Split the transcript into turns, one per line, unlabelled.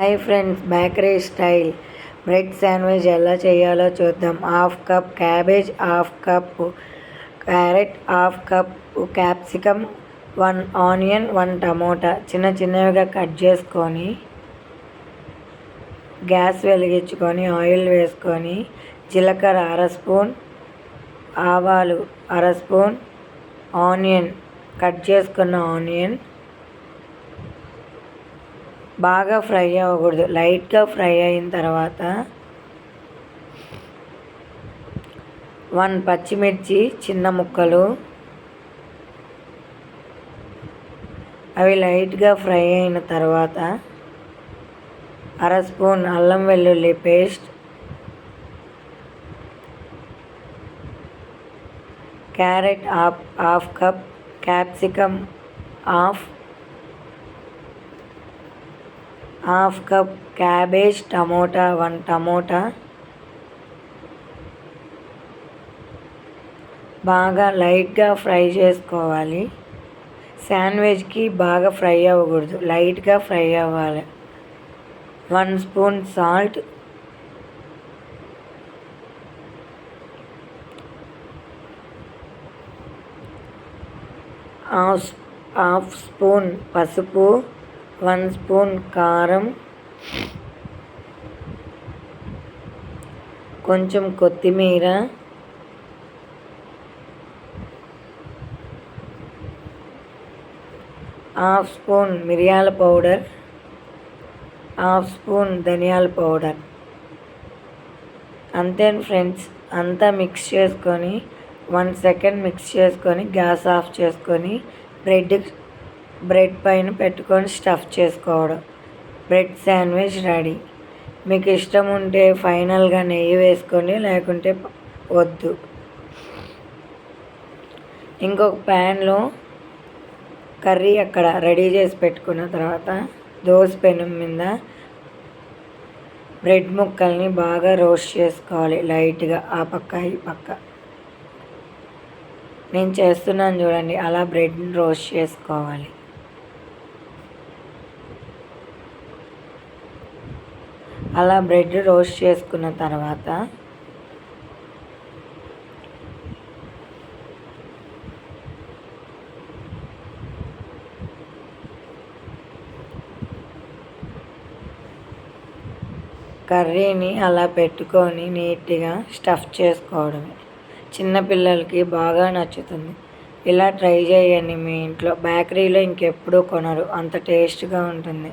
Hi friends bakery style. Bread sandwich ఎలా చేయాలో చూద్దాం. Half cup cabbage half cup carrot half cup capsicum one onion one tomato. చిన్న చిన్నవిగా cut చేసుకొని gas వెలిగించుకొని ఆయిల్ వేసుకొని జీలకర్ర అర స్పూన్ ఆవాలు అర స్పూన్ ఆనియన్ కట్ చేసుకున్న ఆనియన్ బాగా ఫ్రై అవ్వకూడదు. లైట్గా ఫ్రై అయిన తర్వాత వన్ పచ్చిమిర్చి చిన్న ముక్కలు. అవి లైట్గా ఫ్రై అయిన తర్వాత అర స్పూన్ అల్లం వెల్లుల్లి paste. Carrot half half cup capsicum half half cup cabbage tomato one tomato బాగా లైట్గా ఫ్రై చేసుకోవాలి. శాండ్విచ్కి బాగా ఫ్రై అవ్వకూడదు. లైట్గా ఫ్రై అవ్వాలి. One spoon salt. Half half spoon పసుపు. వన్ స్పూన్ కారం కొంచెం కొత్తిమీర హాఫ్ స్పూన్ మిరియాల పౌడర్ హాఫ్ స్పూన్ ధనియాల పౌడర్. అంతే ఫ్రెండ్స్ అంతా మిక్స్ చేసుకొని వన్ సెకండ్ మిక్స్ చేసుకొని గ్యాస్ ఆఫ్ చేసుకొని బ్రెడ్ బ్రెడ్ పైన పెట్టుకొని స్టఫ్ చేసుకోవడం. Bread sandwich ready. మీకు ఇష్టం ఉంటే ఫైనల్గా నెయ్యి వేసుకొని లేకుంటే వద్దు. ఇంకొక ప్యాన్లో కర్రీ అక్కడ రెడీ చేసి పెట్టుకున్న తర్వాత దోశ పెనం మీద బ్రెడ్ ముక్కల్ని బాగా రోస్ట్ చేసుకోవాలి లైట్గా ఆ పక్క ఈ పక్క. నేను చేస్తున్నాను చూడండి అలా బ్రెడ్ని రోస్ట్ చేసుకోవాలి. అలా బ్రెడ్ రోస్ట్ చేసుకున్న తర్వాత కర్రీని అలా పెట్టుకొని నీట్గా స్టఫ్ చేసుకోవడమే. చిన్నపిల్లలకి బాగా నచ్చుతుంది. ఇలా ట్రై చేయండి మీ ఇంట్లో. బేకరీలో ఇంకెప్పుడూ కొనరు. అంత టేస్ట్గా ఉంటుంది.